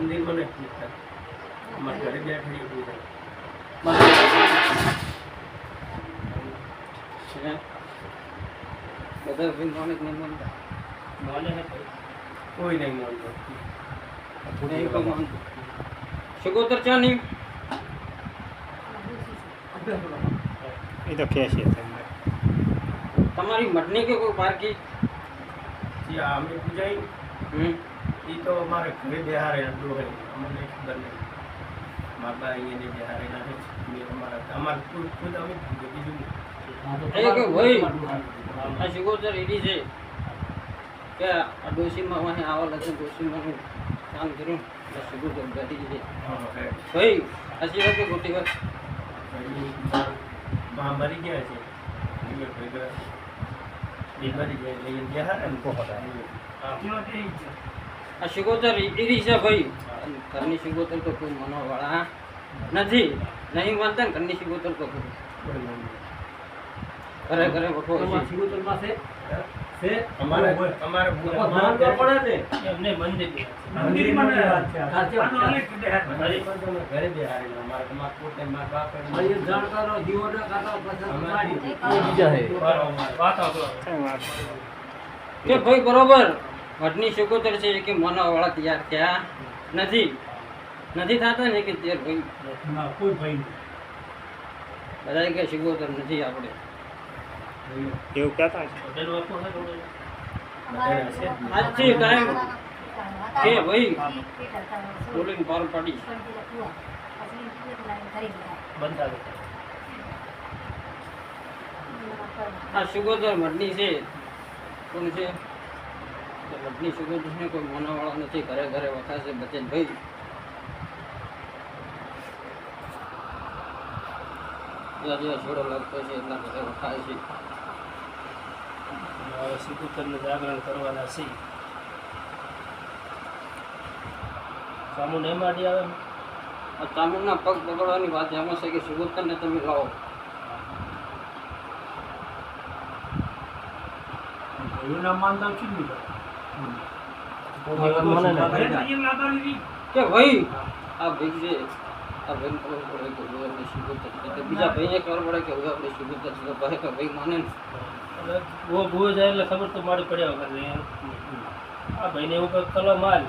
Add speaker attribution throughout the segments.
Speaker 1: મંદિરમાં નથી જતા. અમારા ઘરે બેઠી પૂજા.
Speaker 2: બધા માણસ નહીં માનતા.
Speaker 1: કોઈ નહીં માનતો
Speaker 2: નહીં કોઈ માનતું શિકોતર ચા નહીં?
Speaker 3: એ તો છે
Speaker 2: તમારી. મઠની કે કોઈ પારકી?
Speaker 1: અમે પૂજાઈ.
Speaker 2: હમ.
Speaker 1: એ તો અમારે ઘરે બેહારે હોય. અમને ખબર નહીં મારા બા અહીંયા બિહારે નાખે છે. અમારા અમારે ખુદ ખુદ અમે બીજું નહીં.
Speaker 2: એ કે ભાઈ આ શિકોતર એડી છે કે આ ડોશીમાં વાહે આવવા લગે ડોશીમાં હું કામ કર્યું શિકોતર બેઠી છે
Speaker 1: હા,
Speaker 2: ભાઈ હસી વાત કે ખોટી વાત.
Speaker 1: બા મરી ગયા છે. એમને ભેગા એ મરી ગયા એટલે એને બેહારે ને. હા.
Speaker 2: આ શિકોતર ઈરી છે ભાઈ ઘરની શિકોતર તો કોઈ મનોવાળા નથી નહીં માનતા ને ઘરની શિકોતર તો કોઈ ઘરે ઘરે વખો છે
Speaker 1: અમારે અમારે
Speaker 4: એમને મંદિર
Speaker 1: ઘરે બેહારેલા અમારે તમારે પોતે મારા બાપ
Speaker 2: કે ભાઈ બરોબર ઘરની શિકોતર છે કે મનોવાળા તૈયાર થયા નથી. નથી થતા ને કે તે ભાઈ બધા કે શિકોતર નથી આપણે.
Speaker 3: એવું કહેતા
Speaker 2: આજથી ટાઈમ કે ભાઈ? બોલીને પાર પાડી. આ સુગોદર મઢની છે. કોણ છે? તો શિકોતર છે કોઈ મોનાવાળો નથી ઘરે ઘરે વખાશે બચે ભાઈ જ્યાં જ્યાં છોડો લાગતો છે એટલા ઘરે વખાય છે.
Speaker 4: શ્રીકૃષ્ણનું જાગરણ કરવાના છે સામુ નહીં માડી આવે?
Speaker 2: તામિલના પગ પકડવાની વાત એમાં છે કે શિકોતરને તમે લાવો. કે ભાઈ આ ભાઈ છે આ ભાઈ ખબર પડે કે હવે આપણે બીજા ભાઈને ખબર પડે કે હવે આપણે શિકોતર છે તો ભાઈ કે ભાઈ માને
Speaker 4: બહુ ભૂલ જાય એટલે ખબર તો મારી પડ્યા વગર આ ભાઈને એવું કંઈક કલમ માલ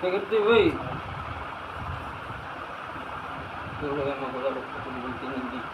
Speaker 4: કે
Speaker 2: કરતી ભાઈ Todo lo que vamos a poder repartir con.